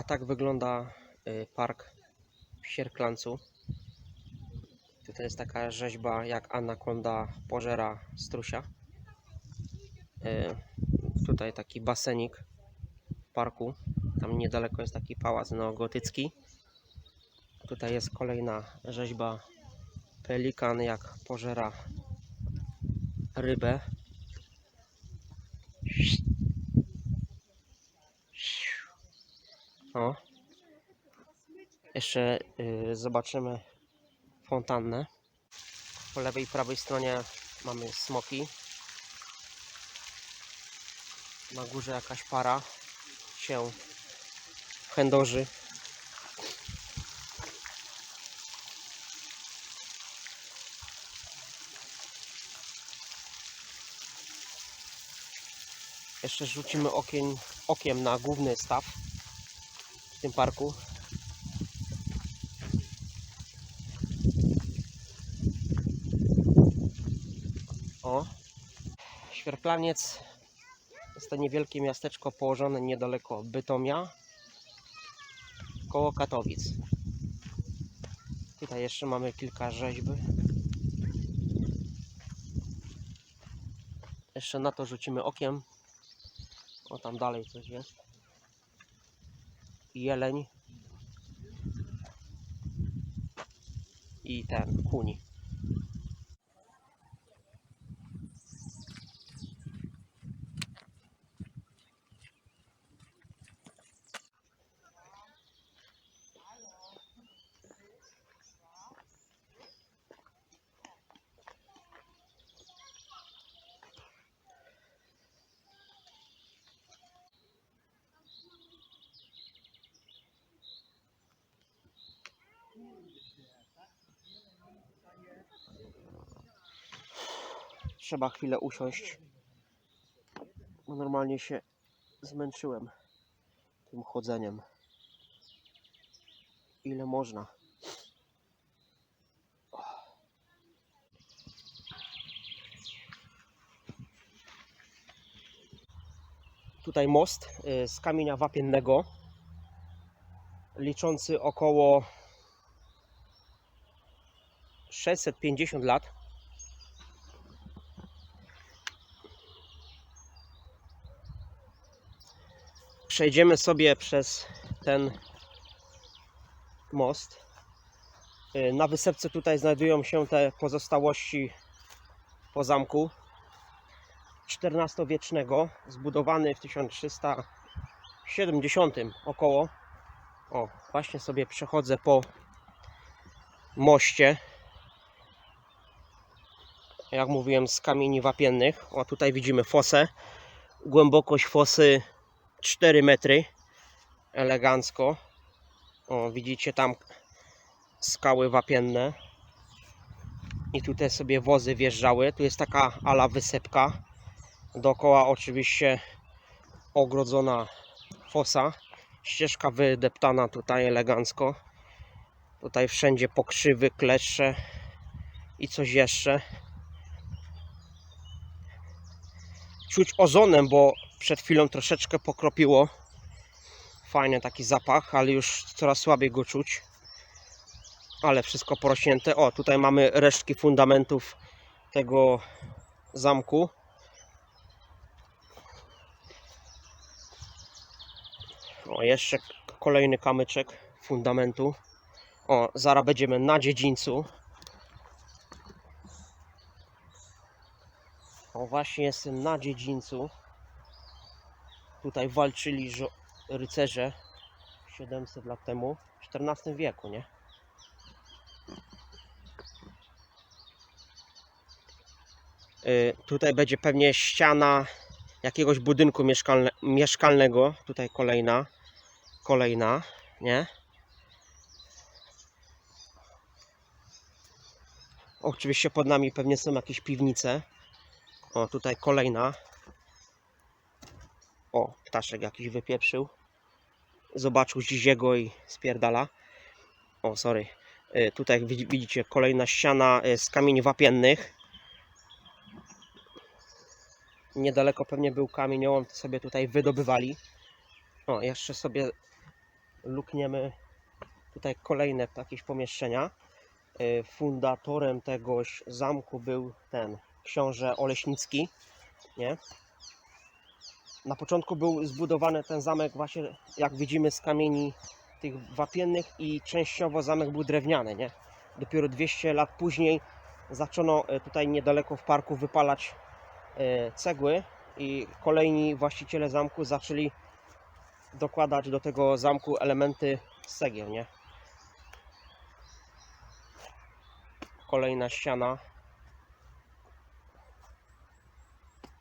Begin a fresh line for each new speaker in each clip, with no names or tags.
A tak wygląda y, park w Sierklancu. Tutaj jest taka rzeźba, jak anakonda pożera strusia. Y, Tutaj taki basenik w parku. Tam niedaleko jest taki pałac neogotycki. Tutaj jest kolejna rzeźba pelikan, jak pożera rybę. O. Jeszcze y, zobaczymy fontannę. Po lewej i prawej stronie mamy smoki. Na górze jakaś para się chędoży. Jeszcze rzucimy okiem na główny staw w tym parku. O, Świerplaniec jest to niewielkie miasteczko położone niedaleko Bytomia, koło Katowic. Tutaj jeszcze mamy kilka rzeźb. Jeszcze na to rzucimy okiem. O, tam dalej coś jest. Jeleń. I ten, Trzeba chwilę usiąść. Bo normalnie się zmęczyłem tym chodzeniem. Ile można. Tutaj most y, z kamienia wapiennego, liczący około 650 lat. Przejdziemy sobie przez ten most. Y, Na wysepce tutaj znajdują się te pozostałości po zamku XIV-wiecznego, zbudowany w 1370 około. O, właśnie sobie przechodzę po moście. Jak mówiłem, z kamieni wapiennych. O, tutaj widzimy fosę. Głębokość fosy 4 metry. Elegancko. O, widzicie tam skały wapienne. I tutaj sobie wozy wjeżdżały. Tu jest taka ala wysepka. Dookoła oczywiście ogrodzona fosa. Ścieżka wydeptana tutaj elegancko. Tutaj wszędzie pokrzywy, kleszcze i coś jeszcze. Czuć ozonem, bo przed chwilą troszeczkę pokropiło. Fajny taki zapach, ale już coraz słabiej go czuć. Ale wszystko porośnięte. O, tutaj mamy resztki fundamentów tego zamku. O, jeszcze kolejny kamyczek fundamentu. O, zaraz będziemy na dziedzińcu. O, właśnie jestem na dziedzińcu. Tutaj walczyli rycerze 700 lat temu, w XIV wieku, nie? Y, tutaj będzie pewnie ściana jakiegoś budynku mieszkalne, mieszkalnego. Tutaj kolejna, kolejna, nie? Oczywiście pod nami pewnie są jakieś piwnice. O, tutaj kolejna. O, ptaszek jakiś wypieprzył. Zobaczył ziziego i spierdala. O, sorry. Y, Tutaj widzi- widzicie kolejna ściana y, z kamieni wapiennych. Niedaleko pewnie był kamieniołom, to sobie tutaj wydobywali. O, jeszcze sobie lukniemy tutaj kolejne jakieś pomieszczenia. Y, Fundatorem tegoś zamku był ten książę Oleśnicki, nie? Na początku był zbudowany ten zamek właśnie, jak widzimy, z kamieni tych wapiennych i częściowo zamek był drewniany, nie? Dopiero 200 lat później zaczęto e, tutaj niedaleko w parku wypalać e, cegły i kolejni właściciele zamku zaczęli dokładać do tego zamku elementy z cegieł, nie? Kolejna ściana.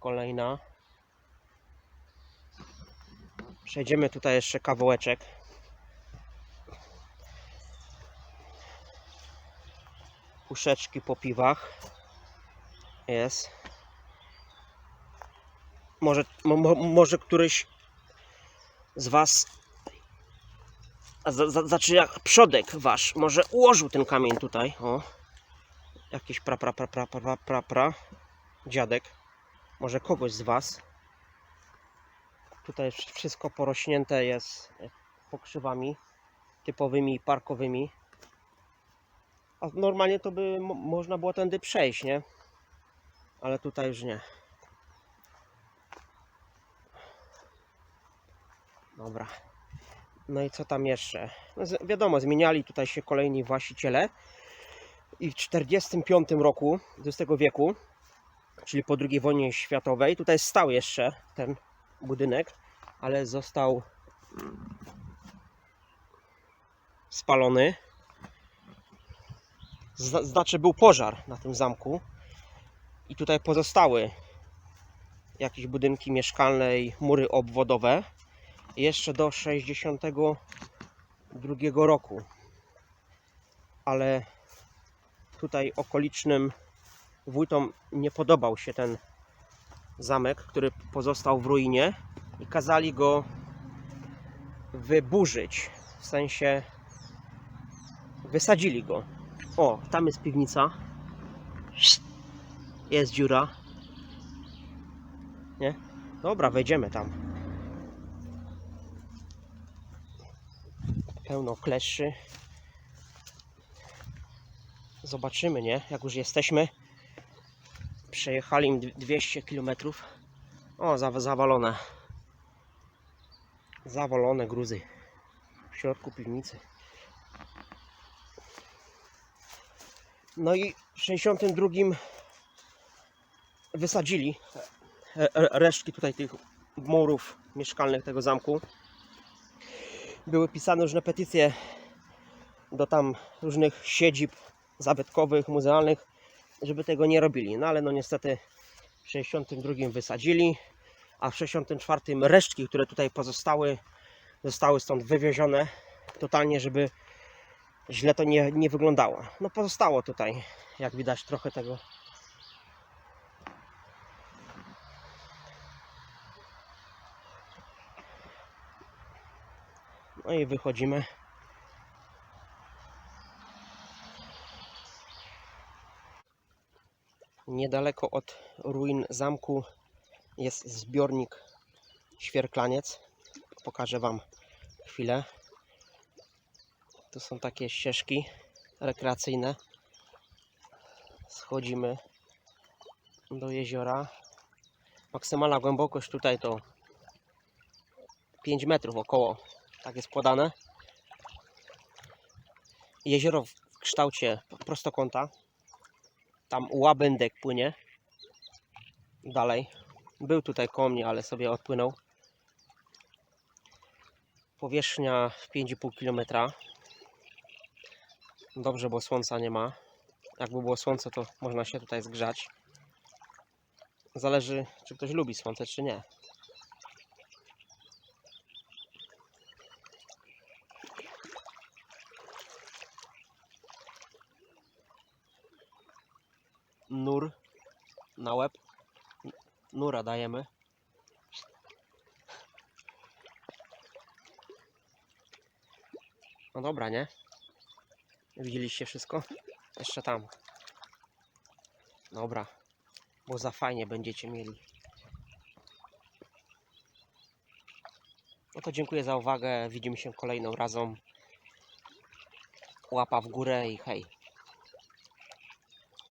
Kolejna. Przejdziemy tutaj jeszcze kawałeczek. Puszeczki po piwach. Jest. Może, mo, mo, może któryś z Was, znaczy jak przodek Wasz, może ułożył ten kamień tutaj. O. Jakiś pra, pra, pra, pra, pra, pra, pra. Dziadek. Może kogoś z Was. Tutaj wszystko porośnięte jest pokrzywami typowymi parkowymi. A normalnie to by mo- można było tędy przejść, nie? Ale tutaj już nie. Dobra. No i co tam jeszcze? No wiadomo, zmieniali tutaj się kolejni właściciele. I w 1945 roku XX wieku, czyli po II wojnie światowej, tutaj stał jeszcze ten budynek, ale został spalony. Zna- Znaczy był pożar na tym zamku i tutaj pozostały jakieś budynki mieszkalne i mury obwodowe jeszcze do 62 roku. Ale tutaj okolicznym wójtom nie podobał się ten zamek, który pozostał w ruinie i kazali go wyburzyć. W sensie wysadzili go. O, tam jest piwnica. Jest dziura. Nie? Dobra, wejdziemy tam. Pełno kleszy. Zobaczymy, nie? Jak już jesteśmy. Przejechali im dw- 200 km. O, za- zawalone. Zawalone gruzy. W środku piwnicy. No i w 62 wysadzili e- e- resztki tutaj tych murów mieszkalnych tego zamku. Były pisane różne petycje do tam różnych siedzib zabytkowych, muzealnych, żeby tego nie robili. No ale no niestety w 62 wysadzili, a w 64 resztki, które tutaj pozostały, zostały stąd wywiezione totalnie, żeby źle to nie, nie wyglądało. No pozostało tutaj, jak widać, trochę tego. No i wychodzimy. Niedaleko od ruin zamku jest zbiornik Świerklaniec. Pokażę Wam chwilę. Tu są takie ścieżki rekreacyjne. Schodzimy do jeziora. Maksymalna głębokość tutaj to 5 metrów około. Tak jest podane. Jezioro w kształcie prostokąta. Tam łabędek płynie. Dalej. Był tutaj koło mnie, ale sobie odpłynął. Powierzchnia 5,5 km. Dobrze, bo słońca nie ma. Jakby było słońce, to można się tutaj zgrzać. Zależy, czy ktoś lubi słońce, czy nie. Nur na łeb. Nura dajemy. No dobra, nie? Widzieliście wszystko? Jeszcze tam. Dobra. Bo za fajnie będziecie mieli. No to dziękuję za uwagę. Widzimy się kolejną razem. Łapa w górę i hej.